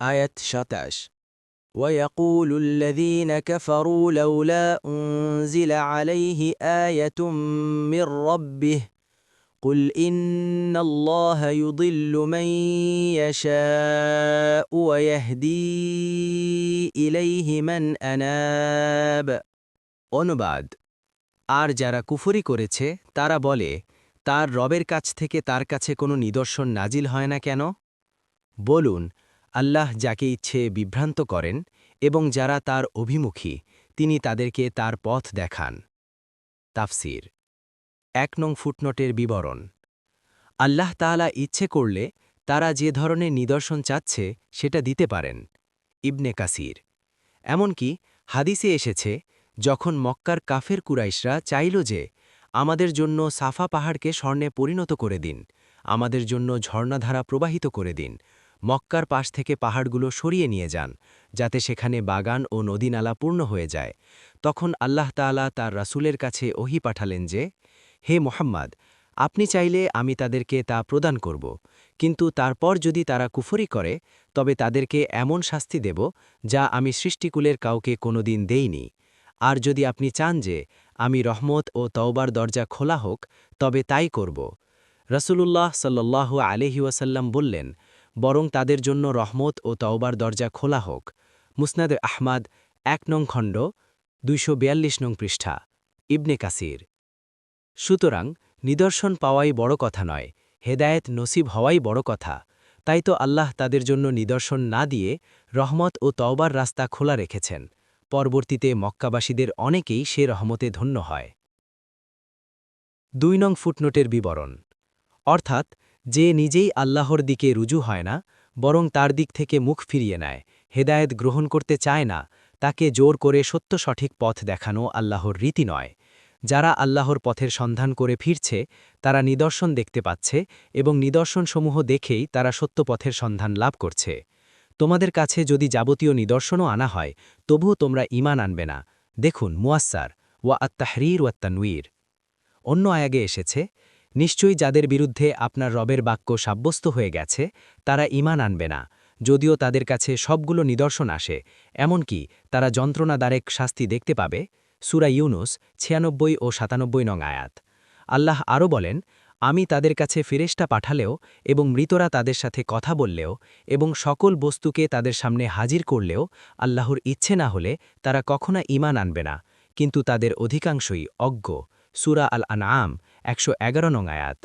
আয়াত সাতাশ ويقول الذين كفروا لولا أنزل عليه آية من ربه قل إن الله يضل من يشاء ويهدي إليه من أناب অনুবাদ আর যারা কুফরি করেছে তারা বলে তার রবের কাছ থেকে তার কাছে কোনো নিদর্শন নাজিল হয় না কেন বলুন আল্লাহ যাকে ইচ্ছে বিভ্রান্ত করেন এবং যারা তার অভিমুখী, তিনি তাদেরকে তার পথ দেখান। তাফসির। এক নং ফুটনোটের বিবরণ। আল্লাহ তাআলা ইচ্ছে করলে তারা যে ধরনের নিদর্শন চাচ্ছে, সেটা দিতে পারেন। ইবনে কাসির। এমনকি হাদিসে এসেছে, যখন মক্কার কাফের কুরাইশরা চাইল যে, আমাদের জন্য সাফা পাহাড়কে স্বর্ণে পরিণত করে দিন, আমাদের জন্য ঝর্ণাধারা প্রবাহিত করে দিন মক্কার পাশ থেকে পাহাড়গুলো সরিয়ে নিয়ে যান, যাতে সেখানে বাগান ও নদীনালা পূর্ণ হয়ে যায়। তখন আল্লাহ তাআলা তার রাসূলের কাছে ওহি পাঠালেন যে, হে মোহাম্মদ, আপনি চাইলে আমি তাদেরকে তা প্রদান করব, কিন্তু তারপর যদি তারা কুফরি করে, তবে তাদেরকে এমন শাস্তি দেব, যা আমি সৃষ্টিকুলের কাউকে কোনোদিন দেইনি। আর যদি আপনি চান যে, আমি রহমত ও তওবার দরজা খোলা হোক, তবে তাই করব। রসুলুল্লাহ সাল্লাহ আলহিউসাল্লাম বললেন বরং তাদের জন্য রহমত ও তওবার দরজা খোলা হোক। মুসনাদ আহমাদ, এক নং খণ্ড, দুইশ বিয়াল্লিশ নং পৃষ্ঠা, ইবনে কাসির। সুতরাং, নিদর্শন পাওয়াই বড় কথা নয়, হেদায়েত নসিব হওয়াই বড় কথা। তাই তো আল্লাহ তাদের জন্য নিদর্শন না দিয়ে রহমত ও তওবার রাস্তা খোলা রেখেছেন। পরবর্তীতে মক্কাবাসীদের অনেকেই সে রহমতে ধন্য হয়। দুই নং ফুটনোটের বিবরণ। অর্থাৎ যে নিজেই আল্লাহর দিকে রুজু হয় না, বরং তার দিক থেকে মুখ ফিরিয়ে নেয়, হেদায়েত গ্রহণ করতে চায় না, তাকে জোর করে সত্য সঠিক পথ দেখানো আল্লাহর রীতি নয়। যারা আল্লাহর পথের সন্ধান করে ফিরছে, তারা নিদর্শন দেখতে পাচ্ছে এবং নিদর্শনসমূহ দেখেই তারা সত্য পথের সন্ধান লাভ করছে। তোমাদের কাছে যদি যাবতীয় নিদর্শনও আনা হয়, তবুও তোমরা ইমান আনবে না। দেখুন মুয়াস্সার, ওয়া আত্মাহরির ওয়াত্তানউইর অন্য আয়াগে এসেছে নিশ্চয়ই যাদের বিরুদ্ধে আপনার রবের বাক্য সাব্যস্ত হয়ে গেছে, তারা ইমান আনবে না, যদিও তাদের কাছে সবগুলো নিদর্শন আসে, এমনকি তারা যন্ত্রণাদারেক শাস্তি দেখতে পাবে, সুরা ইউনুস ছিয়ানব্বই ও সাতানব্বই নং আয়াত। আল্লাহ আরও বলেন, আমি তাদের কাছে ফিরেস্টা পাঠালেও এবং মৃতরা তাদের সাথে কথা বললেও এবং সকল বস্তুকে তাদের সামনে হাজির করলেও আল্লাহর ইচ্ছে না হলে তারা কখনো ইমান আনবে না, কিন্তু তাদের অধিকাংশই অজ্ঞ। সুরা আল আনআম একশো এগারো নং আয়াত।